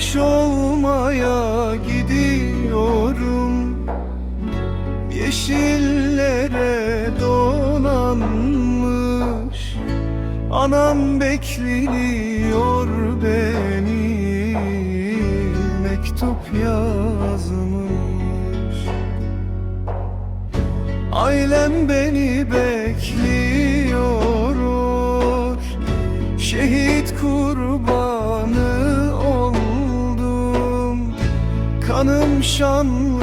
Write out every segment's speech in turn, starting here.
Taş olmaya gidiyorum. Yeşillere donanmış Anam bekliyor beni. Mektup yazmış. Ailem beni bekliyor. Şehit kurbanı Kanım şanlı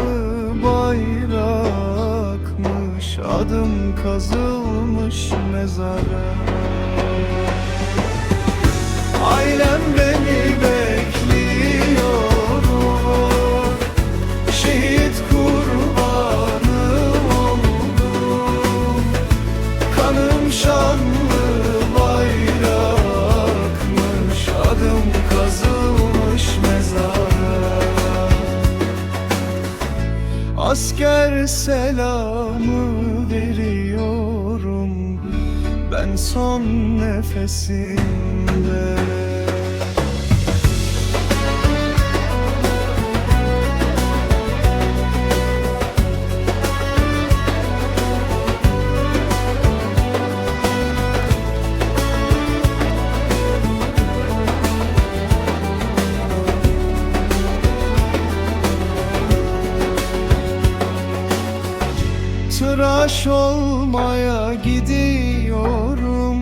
bayrakmış Adım kazılmış mezara selamı veriyorum. Ben son nefesimde Tıraş olmaya gidiyorum.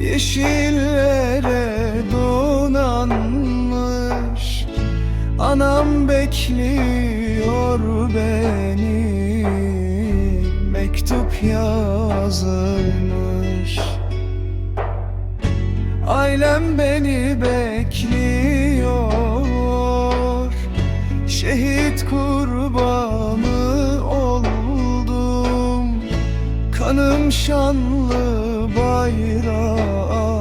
Yeşillere donanmış Anam bekliyor beni. Mektup yazılmış. Ailem beni bekliyor Kanım şanlı bayrağa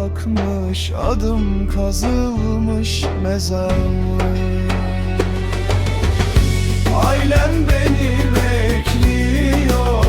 akmış Adım kazılmış mezarlı. Ailem beni bekliyor.